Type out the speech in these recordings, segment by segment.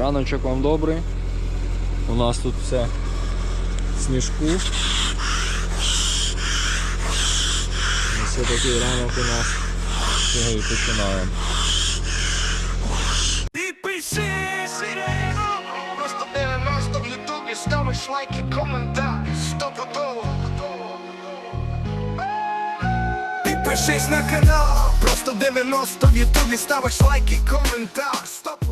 Раночок вам добрий. У нас тут все в сніжку. Ось такий ранок у нас. Цього і починаємо. Просто 90 в ютубі ставиш лайк і коментар Стопудово Підпишись на канал Просто 90 в ютубі ставиш лайк і коментар Стопудово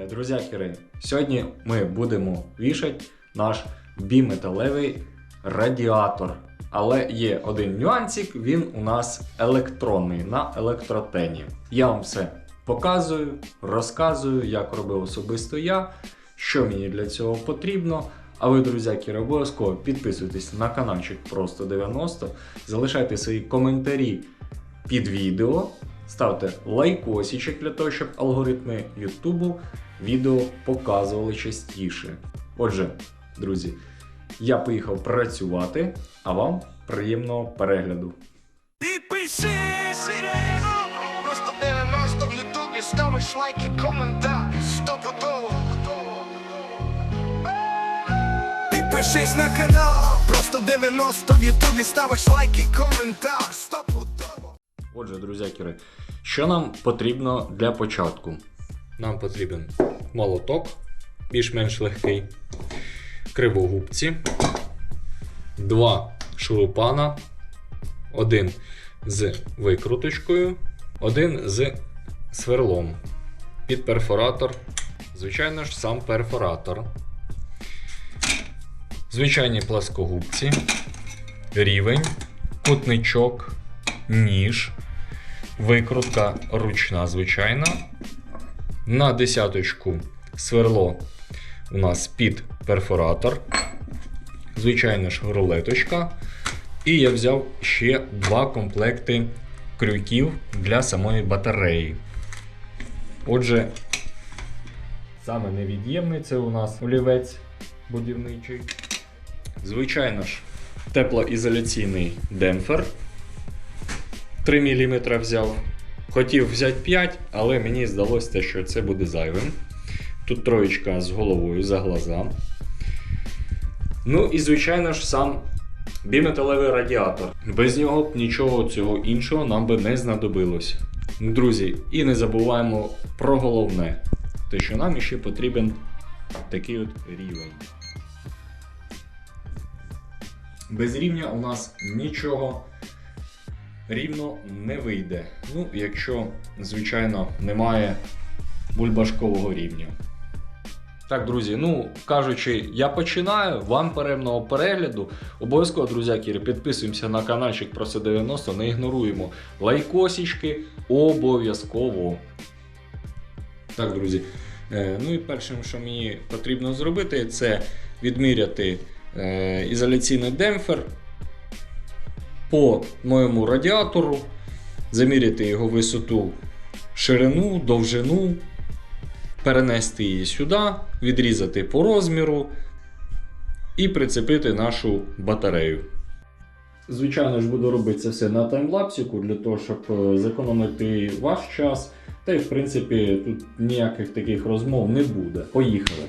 Е, Друзякери, сьогодні ми будемо вішати наш біметалевий радіатор. Але є один нюансик, він у нас електронний на електротені. Я вам все показую, розказую, як робив особисто я, що мені для цього потрібно. А ви, друзяки, обов'язково підписуйтесь на каналчик Просто 90, залишайте свої коментарі під відео, ставте лайкосичок для того, щоб алгоритми Ютубу відео показували частіше. Отже, друзі, я поїхав працювати, а вам приємного перегляду. Підпиши Просто 90 в ютубі ставиш лайк коментар Стопудово Підпишись на канал Просто 90 в ютубі ставиш лайк і коментар Стопудово Отже, друзякери, що нам потрібно для початку? Нам потрібен молоток, більш-менш легкий, кривогубці, два шурупана, один з викруточкою, один з сверлом. Під перфоратор. Звичайно ж, сам перфоратор. Звичайні пласкогубці, рівень, кутничок, ніж, викрутка ручна, звичайна. На десяточку сверло у нас під перфоратор. Звичайно ж, рулеточка. І я взяв ще два комплекти крюків для самої батареї. Отже, саме невід'ємний це у нас олівець будівничий. Звичайно ж, теплоізоляційний демпфер. 3 мм взяв. Хотів взяти 5, але мені здалося, що це буде зайвим. Тут троєчка з головою за глаза. Ну і, звичайно ж, сам біметалевий радіатор. Без нього б нічого цього іншого нам би не знадобилося. Друзі, і не забуваємо про головне, те, що нам ще потрібен такий от рівень. Без рівня у нас нічого рівно не вийде. Ну, якщо, звичайно, немає бульбашкового рівня. Так, друзі, ну кажучи, я починаю. Вам перемного перегляду. Обов'язково, друзяки, підписуємося на каналчик про 90, не ігноруємо лайкосічки. Обов'язково. Так, друзі. Е, ну і першим, що мені потрібно зробити, це відміряти е, ізоляційний демпфер по моєму радіатору, заміряти його висоту, ширину, довжину, перенести її сюди, відрізати по розміру і прицепити нашу батарею. Звичайно ж, буду робити це все на таймлапсику для того, щоб е, зекономити ваш час. Та й в принципі тут ніяких таких розмов не буде. Поїхали.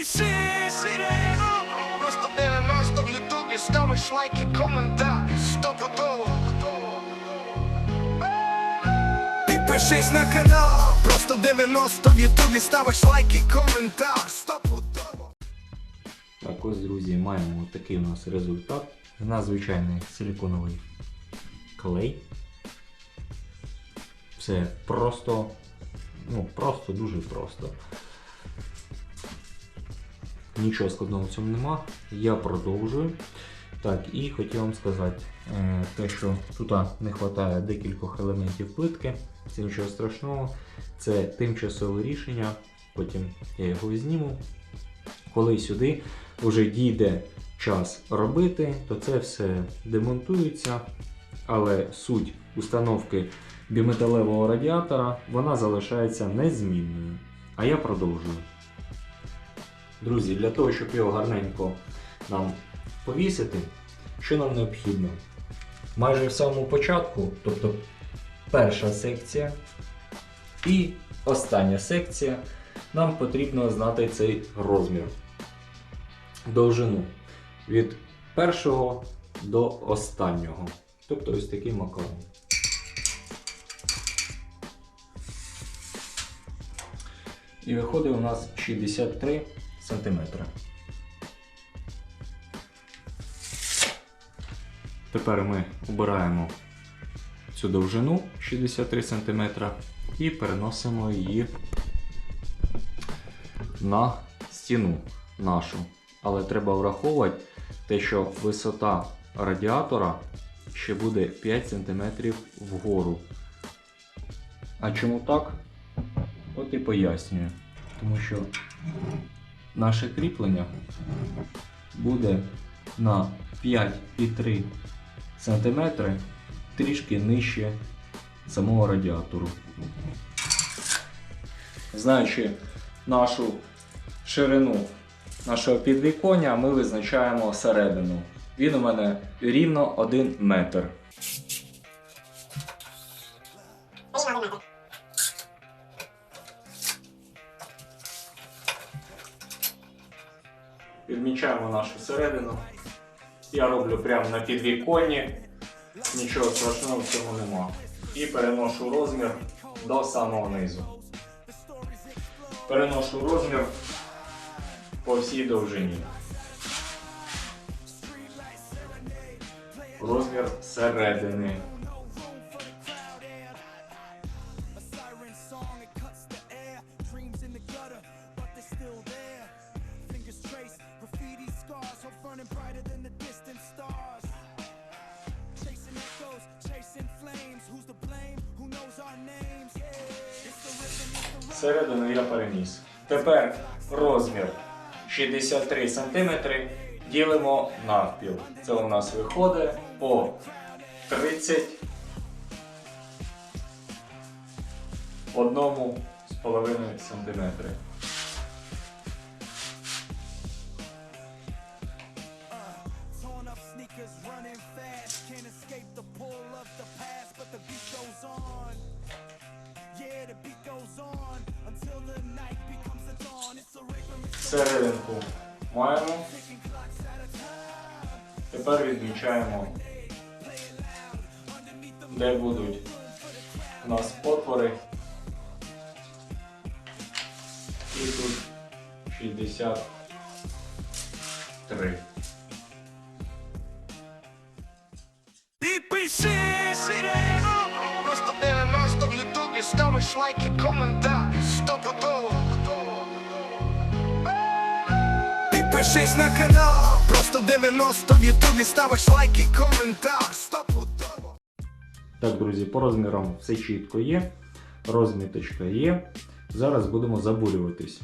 Підпиши сирену Просто 90 в ютубі ставиш лайк і коментар Стопудово Підпишись на канал Просто 90 в ютубі ставиш лайк і коментар Стопудово Так, ось, друзі, маємо такий у нас результат. У нас звичайний силіконовий клей. Все просто, ну, просто дуже просто. Нічого складного в цьому нема. Я продовжую. Так, і хотів вам сказати, е, те, що тут не вистачає декількох елементів плитки, це нічого страшного, це тимчасове рішення, потім я його зніму. Коли сюди вже дійде час робити, то це все демонтується, але суть установки біметалевого радіатора вона залишається незмінною. А я продовжую. Друзі, для того, щоб його гарненько нам повісити, що нам необхідно? Майже в самому початку, тобто перша секція і остання секція, нам потрібно знати цей розмір. Довжину від першого до останнього. Тобто ось такий макарон. І виходить у нас 63 см. Тепер ми обираємо цю довжину 63 см і переносимо її на стіну нашу. Але треба враховувати те, що висота радіатора ще буде 5 см вгору. А чому так? От і пояснюю. Тому що наше кріплення буде на 5,3 см трішки нижче самого радіатору. Знаючи нашу ширину нашого підвіконня, ми визначаємо середину. Він у мене рівно 1 метр. Відмічаємо нашу середину. Я роблю прямо на підвіконні. Нічого страшного в цьому нема. І переношу розмір до самого низу. Переношу розмір по всій довжині. Розмір середини. Середину я переніс. Тепер розмір 63 см ділимо навпіл. Це у нас виходить по 30 одному з половиною сантиметри. Серединку маємо. Тепер відмічаємо, де будуть у нас отвори. І тут 63. DPC, Просто 90 в ютубі ставиш лайки, коментар, стопудово Підпишись на канал, просто 90 в ютубі ставиш лайки, коментар, стопудово Так, друзі, по розмірам все чітко є. Розміточка є. Зараз будемо забурюватись.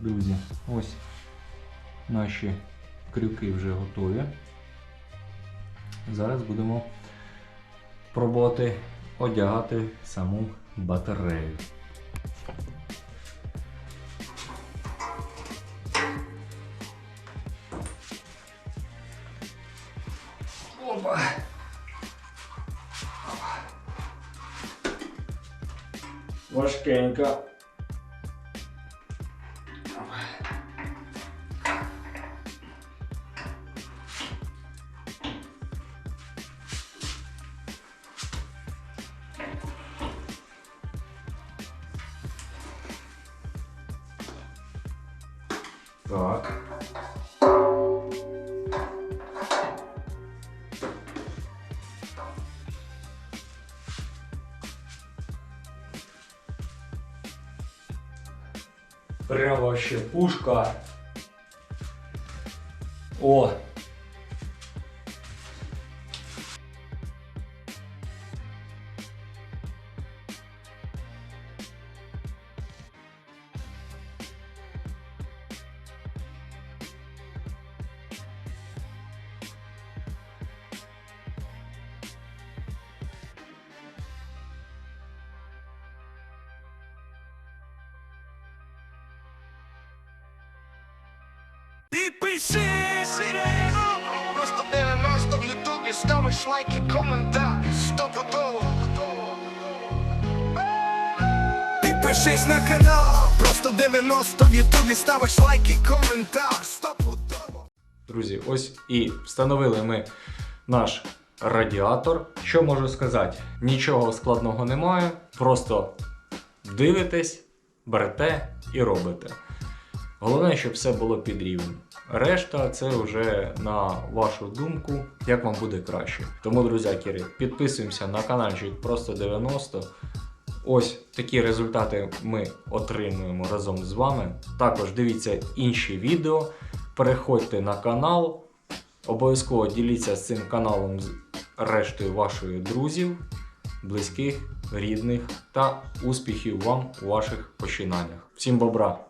Друзі, ось наші крюки вже готові. Зараз будемо пробувати одягати саму батарею. Опа! Важкенько. Так. Прям вообще пушка. О! Просто 90 в ютубі ставиш лайки, коментар, стопудово Підпишись на канал! Просто 90 в ютубі ставиш лайки, коментар, стопудово. Друзі, ось і встановили ми наш радіатор. Що можу сказати? Нічого складного немає. Просто дивитесь, берете і робите. Головне, щоб все було під рівень. Решта це вже на вашу думку, як вам буде краще. Тому, друзякери, підписуємося на каналчик Просто 90. Ось такі результати ми отримуємо разом з вами. Також дивіться інші відео, переходьте на канал, обов'язково діліться з цим каналом з рештою ваших друзів, близьких, рідних та успіхів вам у ваших починаннях. Всім бобра!